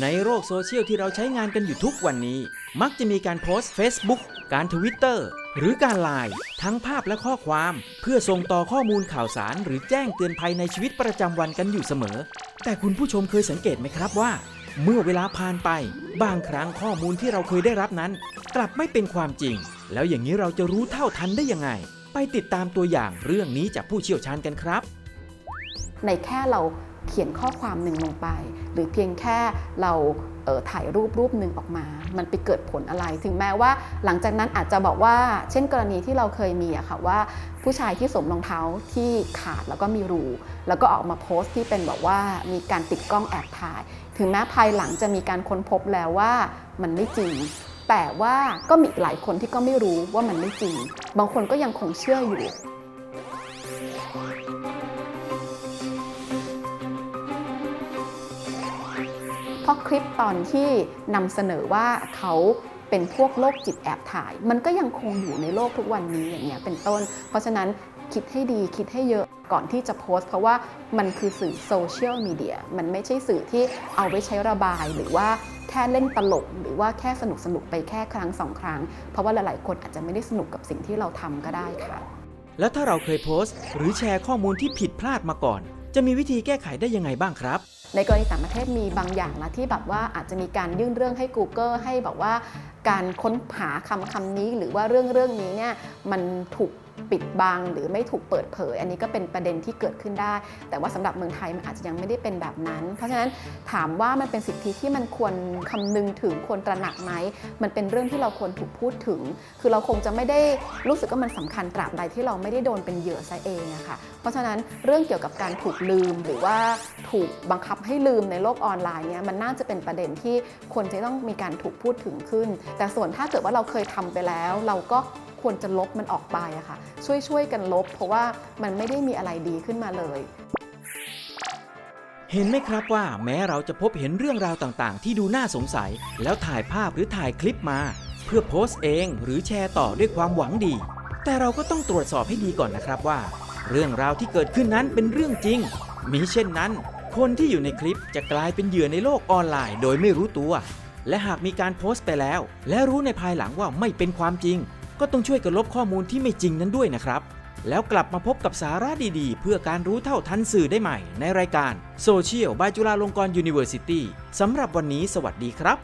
ในโลกโซเชียลที่เราใช้งานกันอยู่ทุกวันนี้ มักจะมีการโพสต์ Facebook การทวิตเตอร์หรือการไลน์ทั้งภาพและข้อความ เพื่อส่งต่อข้อมูลข่าวสาร หรือแจ้งเตือนภัยในชีวิตประจำวันกันอยู่เสมอ แต่คุณผู้ชมเคยสังเกตไหมครับว่า เมื่อเวลาผ่านไป บางครั้งข้อมูลที่เราเคยได้รับนั้น กลับไม่เป็นความจริง แล้วอย่างนี้เราจะรู้เท่าทันได้ยังไง ไปติดตามตัวอย่างเรื่องนี้จากผู้เชี่ยวชาญกันครับ ในแค่เรา เขียนข้อความหนึ่งลงไป หรือเพียงแค่เราเออถ่ายรูปรูปหนึ่งออกมา มันไปเกิดผลอะไร ถึงแม้ว่าหลังจากนั้นอาจจะบอกว่า เช่นกรณีที่เราเคยมีอะค่ะว่าผู้ชายที่สวมรองเท้าที่ขาดแล้วก็มีรู แล้วก็ออกมาโพสต์ที่เป็นแบบว่ามีการติดกล้องแอบถ่าย ถึงแม้ภายหลังจะมีการค้นพบแล้วว่ามันไม่จริง แต่ว่าก็มีหลายคนที่ก็ไม่รู้ว่ามันไม่จริง บางคนก็ยังคงเชื่ออยู่ เพราะคลิปตอนที่นำเสนอว่าเขาเป็นพวกโรคจิตแอบถ่าย มันก็ยังคงอยู่ในโลกทุกวันนี้อย่างเงี้ยเป็นต้น เพราะฉะนั้นคิดให้ดีคิดให้เยอะก่อนที่จะโพสต์ เพราะว่ามันคือสื่อโซเชียลมีเดียมันไม่ใช่สื่อที่เอาไว้ใช้ระบาย หรือว่าแค่เล่นตลก หรือว่าแค่สนุกสนุกไปแค่ครั้งสองครั้ง เพราะว่าหลายๆ คนอาจจะไม่ได้สนุกกับสิ่งที่เราทำก็ได้ค่ะ แล้วถ้าเราเคยโพสต์ หรือแชร์ข้อมูลที่ผิดพลาดมาก่อน จะมีวิธีแก้ไขได้ยังไงบ้างครับ ในกรณีต่างประเทศมีบางอย่างนะที่แบบว่าอาจจะมีการยื่นเรื่องให้ Google ให้แบบว่า การค้นหาคำคำนี้หรือว่าเรื่องเรื่องนี้เนี่ยมันถูกปิดบังหรือไม่ถูกเปิดเผย อันนี้ก็เป็นประเด็นที่เกิดขึ้นได้ แต่ว่าสำหรับเมืองไทยมันอาจจะยังไม่ได้เป็นแบบนั้น เพราะฉะนั้นถามว่ามันเป็นสิทธิที่มันควรคำนึงถึงควรตระหนักไหมมันเป็นเรื่องที่เราควรถูกพูดถึง คือเราคงจะไม่ได้รู้สึกว่ามันสำคัญตราบใดที่เราไม่ได้โดนเป็นเหยื่อซะเองอะค่ะเพราะฉะนั้นเรื่องเกี่ยวกับการถูกลืมหรือว่าถูกบังคับให้ลืมในโลกออนไลน์เนี่ยมันน่าจะเป็นประเด็นที่ควรจะต้องมีการถูกพูดถึงขึ้นแต่ส่วนถ้าเกิดว่าเราเคยทำไปแล้ว เราก็ควรจะลบมันออกไปอะค่ะช่วยช่วยๆกันลบ เพราะว่ามันไม่ได้มีอะไรดีขึ้นมาเลยเห็นไหมครับว่าแม้เราจะพบเห็นเรื่องราวต่างๆ ที่ดูน่าสงสัย แล้วถ่ายภาพหรือถ่ายคลิปมา เพื่อโพสต์เองหรือแชร์ต่อด้วยความหวังดี แต่เราก็ต้องตรวจสอบให้ดีก่อนนะครับว่า เรื่องราวที่เกิดขึ้นนั้นเป็นเรื่องจริงมีเช่นนั้น คนที่อยู่ในคลิปจะกลายเป็นเหยื่อในโลกออนไลน์ โดยไม่รู้ตัว และหากมีการโพสต์ไปแล้ว และรู้ในภายหลังว่าไม่เป็นความจริง ก็ต้องช่วยกันลบข้อมูลที่ไม่จริงนั้นด้วยนะครับ แล้วกลับมาพบกับสาระดีๆ เพื่อการรู้เท่าทันสื่อได้ใหม่ในรายการ Social by จุฬาลงกรณ์ University สำหรับวันนี้สวัสดีครับ